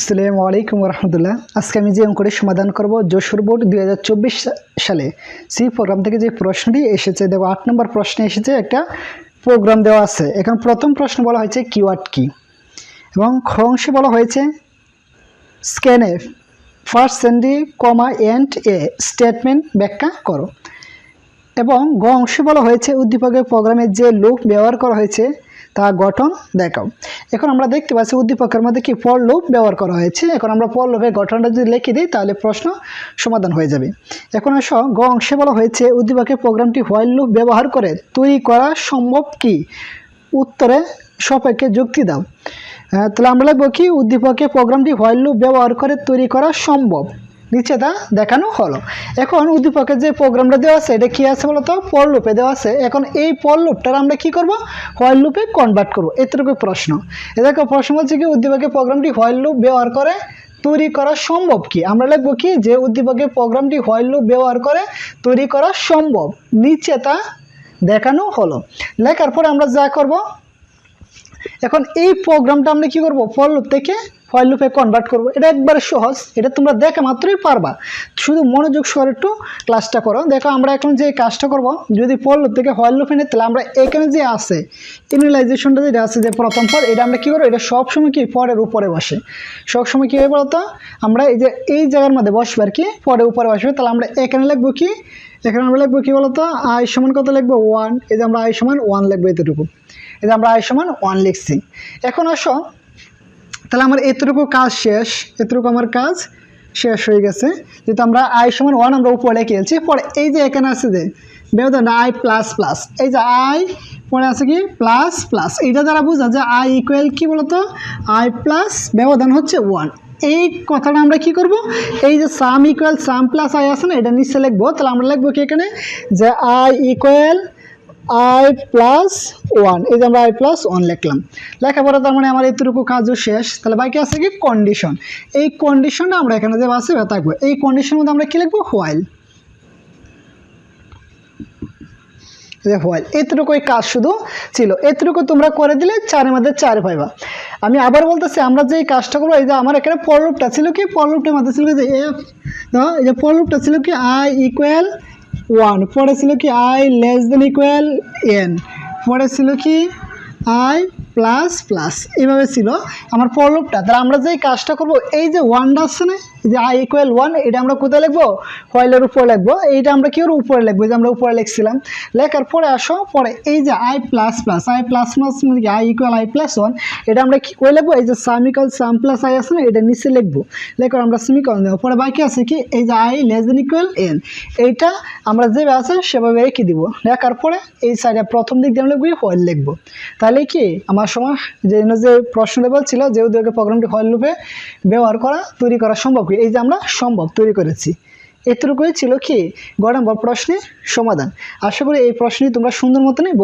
আসসালামু আলাইকুম রহমতুল্লাহ আজকে আমি যে অঙ্কটি সমাধান করব, যশোর বোর্ড দুই হাজার চব্বিশ সালে। সি প্রোগ্রাম থেকে যে প্রশ্নটি এসেছে, দেখো আট নম্বর প্রশ্নে এসেছে একটা প্রোগ্রাম দেওয়া আছে। এখন প্রথম প্রশ্ন বলা হয়েছে কিওয়ার্ড কি? এবং খ অংশে বলা হয়েছে, স্ক্যানে first sentence, comma, and a statement ব্যাখ্যা করো। এবং গ অংশে বলা হয়েছে, উদ্দীপকের প্রোগ্রামে যে লুপ ব্যবহার করা হয়েছে তা গঠন দেখাও এখন আমরা দেখতে পাচ্ছি উদ্দীপকের মধ্যে কি ফর লুপ ব্যবহার করা হয়েছে। এখন আমরা ফর লুপের গঠনটা যদি লিখে দিই, তাহলে প্রশ্ন সমাধান হয়ে যাবে। এখন আসো, গ অংশে বলা হয়েছে, উদ্দীপকের প্রোগ্রামটি হোয়াইল লুপ ব্যবহার করে তৈরি করা সম্ভব কি? উত্তরে সবাইকে যুক্তি দাও। তাহলে আমরা লিখব কি, উদ্দীপকের প্রোগ্রামটি হোয়াইল লুপ ব্যবহার করে তৈরি করা সম্ভব। নিচে তা দেখানো হলো। এখন উদ্দীপকের যে প্রোগ্রামটা দেওয়া আছে, এটা কী আছে বলতো? পর লুপে দেওয়া আছে। এখন এই পর লুপটার আমরা কি করব? হোয়াইল লুপে কনভার্ট করব। এতটুকু প্রশ্ন। দেখো, প্রশ্ন হচ্ছে কি উদ্দীপকের প্রোগ্রামটি হোয়াইল লুপ ব্যবহার করে তৈরি করা সম্ভব কি? আমরা লিখব কি, যে উদ্দীপকের প্রোগ্রামটি হোয়াইল লুপ ব্যবহার করে তৈরি করা সম্ভব। নিচে তা দেখানো হলো। লেখার পরে আমরা যা করব, এখন এই প্রোগ্রামটা আমরা কি করব? ফর লুপ থেকে ফয়েল লুপে কনভার্ট করব। এটা একবারে সহজ। এটা তোমরা দেখা মাত্রই পারবা। শুধু মনোযোগ সহ একটু ক্লাসটা করো। দেখো, আমরা এখন যে কাজটা করব, যদি ফর লুপ থেকে ফয়েল লুপে নিই, তাহলে আমরা এখানে যে আছে ইমিউলাইজেশনটা যেটা আছে যে প্রথম পর এটা আমরা কী করব? এটা সবসময় কি পরের উপরে বসে। সবসময় কী হয় বলতো? আমরা এই যে এই জায়গার মধ্যে বসবে আর কি পরে উপরে বসবে। তাহলে আমরা এখানে লিখব কি? এখানে আমরা লিখব কি বলতো? আই সমান কত লিখব? ওয়ান এই যে আমরা আই সমান ওয়ান লিখব এতটুকু। এই যে আমরা আই সমান ওয়ান লিখছি। এখন আসো তাহলে আমার এতটুকু কাজ শেষ, এতটুকু আমার কাজ শেষ হয়ে গেছে। যেহেতু আমরা আই সমান ওয়ান আমরা উপরে লিখে গেছি পরে এই যে এখানে আছে যে, ব্যবধান আই প্লাস প্লাস এই যে আই পরে আছে কি প্লাস প্লাস এইটা দ্বারা বোঝা যে আই ইকুয়াল কি বলতো? আই প্লাস ব্যবধান হচ্ছে ওয়ান এই কথাটা আমরা কি করব? এই যে sum equal sum plus i আছে না, এটা নিচে লিখব। তাহলে আমরা লিখব কি এখানে? যে i equal i plus one এই যে আমরা আই প্লাস ওয়ান লিখলাম। লেখার পরে তার মানে আমার এতটুকু কাজও শেষ। তাহলে বাকি আছে কি? কন্ডিশন এই কন্ডিশনটা আমরা এখানে যে বাসে থাকব এই কন্ডিশনের মধ্যে আমরা কি লিখব? হোয়াইল যে হোয়াইল এতটুকুই কাজ শুধু ছিল। এতটুকু তোমরা করে দিলে চারের মধ্যে চার পাইবা। আমি আবার বলতেছি, আমরা যে কাজটা করব, এই যে আমার এখানে পরলুপটা ছিল কি? পরলুপটার মধ্যে ছিল যে এফ এই যে পরলুপটা ছিল কি? আই ইকুয়াল ওয়ান পরে ছিল কি i less than equal n পরে ছিল কি আই প্লাস প্লাস এইভাবে ছিল আমার পরলুপটা তাহলে আমরা যে কাজটা করব, এই যে ওয়ানটা আছে না যে আই ইকুয়াল ওয়ান এটা আমরা কোথায় লিখব? হোয়াইলের উপরে লিখব। এইটা আমরা কি উপরে লিখব? যে আমরা উপরে লিখছিলাম। লেখার পরে আসো, পরে এই যে i plus plus i plus plus মানে i equal i plus one এটা আমরা কি করে লিখব? এই যে sum equal sum plus i আছে না, এটা নিচে লিখব। লেখার আমরা সেমিকলন দেবো। পরে বাকি আছে কি? এই যে i less than equal n এইটা আমরা যেভাবে আছে সেভাবে রেখে দিব। লেখার পরে এই সাইডে প্রথম দিক দিয়ে আমরা লিখব হোয়াইল লিখব? তাহলে কি? আমার সময় যে যে প্রশ্ন লেভেল ছিল, যে উদ্যোগে প্রোগ্রামটি হল রূপে ব্যবহার করা, তৈরি করা সম্ভব কি? এই যে আমরা সম্ভব তৈরি করেছি। এতটুকুই ছিল কি? গড় নম্বর প্রশ্নের সমাধান। আশা করি এই প্রশ্নটি তোমরা সুন্দর মতনই